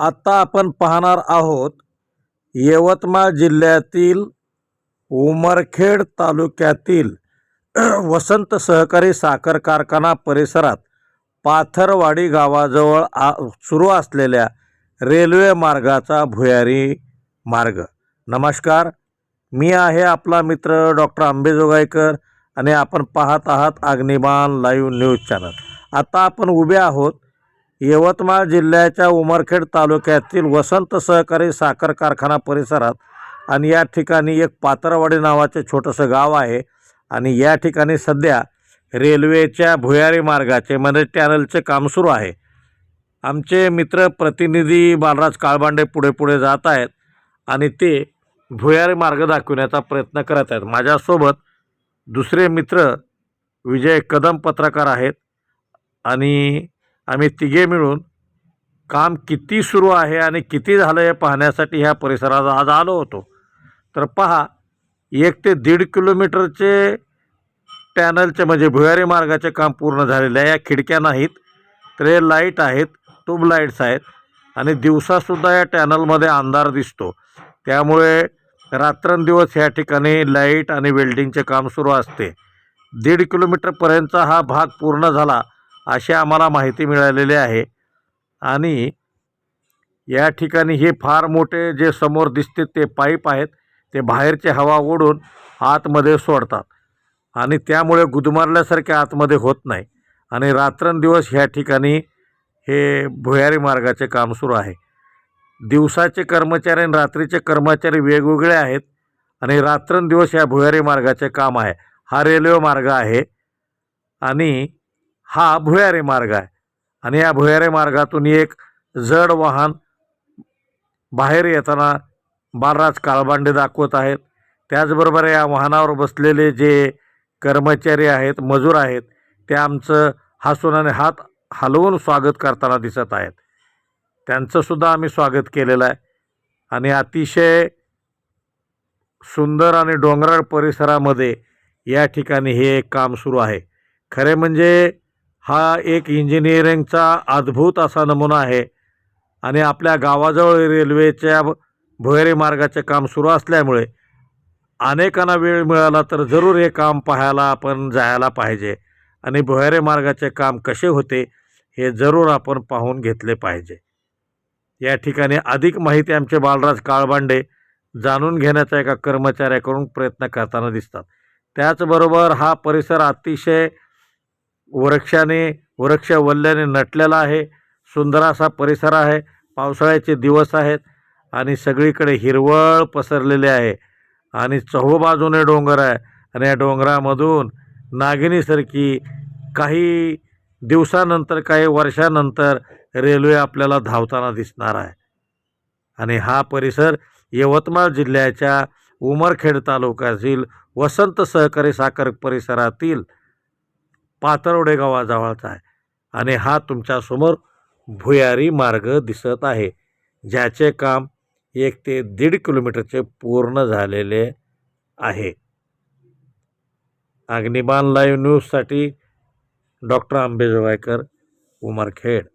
आत्ता आपण पाहणार आहोत यवतमाळ जिल्ह्यातील उमरखेड तालुक्यातील वसंत सहकारी साखर कारखाना परिसरात पाथरवाडी गावाजवळ आ सुरू असलेल्या रेल्वे मार्गाचा भुयारी मार्ग. नमस्कार. मी आहे आपला मित्र डॉक्टर आंबेजोगाईकर आणि आपण पाहत आहात अग्निबाण लाईव्ह न्यूज चॅनल. आता आपण उभे आहोत यवतमाळ जिल्ह्याच्या उमरखेड तालुक्यातील वसंत सहकारी साखर कारखाना परिसरात आणि या ठिकाणी एक पातरवाडी नावाचे छोटंसं गाव आहे. आणि या ठिकाणी सध्या रेल्वेच्या भुयारी मार्गाचे म्हणजे टॅनलचे काम सुरू आहे. आमचे मित्र प्रतिनिधी बालराज काळबांडे पुढे पुढे जात आहेत आणि ते भुयारी मार्ग दाखवण्याचा प्रयत्न करत आहेत. माझ्यासोबत दुसरे मित्र विजय कदम पत्रकार आहेत आणि आम्ही तिघे मिळून काम किती सुरू आहे आणि किती झालं हे पाहण्यासाठी ह्या परिसरात आज आलो होतो. तर पहा एक ते दीड किलोमीटरचे टॅनलचे म्हणजे भुयारी मार्गाचे काम पूर्ण झालेले आहे. या खिडक्या नाहीत तर हे लाइट आहेत ट्यूबलाईट्स आहेत आणि दिवसासुद्धा या टॅनलमध्ये अंधार दिसतो. त्यामुळे रात्रंदिवस या ठिकाणी लाइट आणि वेल्डिंगचे काम सुरू असते. दीड किलोमीटरपर्यंतचा हा भाग पूर्ण झाला अशी आम्हाला माहिती मिळालेली आहे. आणि या ठिकाणी हे फार मोठे जे समोर दिसते ते पाईप आहेत ते बाहेरची हवा ओढून आतमध्ये सोडतात. आणि त्यामुळे गुदमारल्यासारखे आतमध्ये होत नाही. आणि रात्रंदिवस ह्या ठिकाणी हे भुयारी मार्गाचे काम सुरू आहे. दिवसाचे कर्मचारी आणि रात्रीचे कर्मचारी वेगवेगळे आहेत आणि रात्रंदिवस या भुयारी मार्गाचे काम आहे. हा रेल्वे मार्ग आहे. आणि हा भुयारी मार्ग आहे. आणि या भुयारी मार्गातून एक जड वाहन बाहेर येताना बालराज काळबांडे दाखवत आहेत. त्याचबरोबर या वाहनावर बसलेले जे कर्मचारी आहेत मजूर आहेत ते आमचं हसून आणि हात हलवून स्वागत करताना दिसत आहेत. त्यांचंसुद्धा आम्ही स्वागत केलेलं आहे. आणि अतिशय सुंदर आणि डोंगराळ परिसरामध्ये या ठिकाणी हे एक काम सुरू आहे. खरे म्हणजे हा एक इंजिनिअरिंगचा अद्भुत असा नमुना आहे. आणि आपल्या गावाजवळ रेल्वेच्या भुयारी मार्गाचे काम सुरू असल्यामुळे अनेकांना वेळ मिळाला तर जरूर हे काम पाहायला आपण जायला पाहिजे. आणि भुयारी मार्गाचे काम कसे होते हे जरूर आपण पाहून घेतले पाहिजे. या ठिकाणी अधिक माहिती आमचे बालराज काळबांडे जाणून घेण्याचा एका कर्मचाऱ्याकडून प्रयत्न करताना दिसतात. त्याचबरोबर हा परिसर अतिशय वृक्षाने वृक्ष वल्ल्याने नटलेला आहे. सुंदर असा परिसर आहे. पावसाळ्याचे दिवस आहेत आणि सगळीकडे हिरवळ पसरलेले आहे आणि चहूबाजूने डोंगर आहे आणि या डोंगरामधून नागिनीसारखी काही दिवसानंतर काही वर्षानंतर रेल्वे आपल्याला धावताना दिसणार आहे. आणि हा परिसर यवतमाळ जिल्ह्याच्या उमरखेड तालुक्यातील वसंत सहकारी साखर परिसरातील पातरवडे गावाजवळचा आहे. आणि हा तुमच्यासमोर भुयारी मार्ग दिसत आहे ज्याचे काम एक ते दीड किलोमीटरचे पूर्ण झालेले आहे. अग्निबाण लाईव्ह न्यूजसाठी डॉक्टर आंबेजवायकर उमरखेड.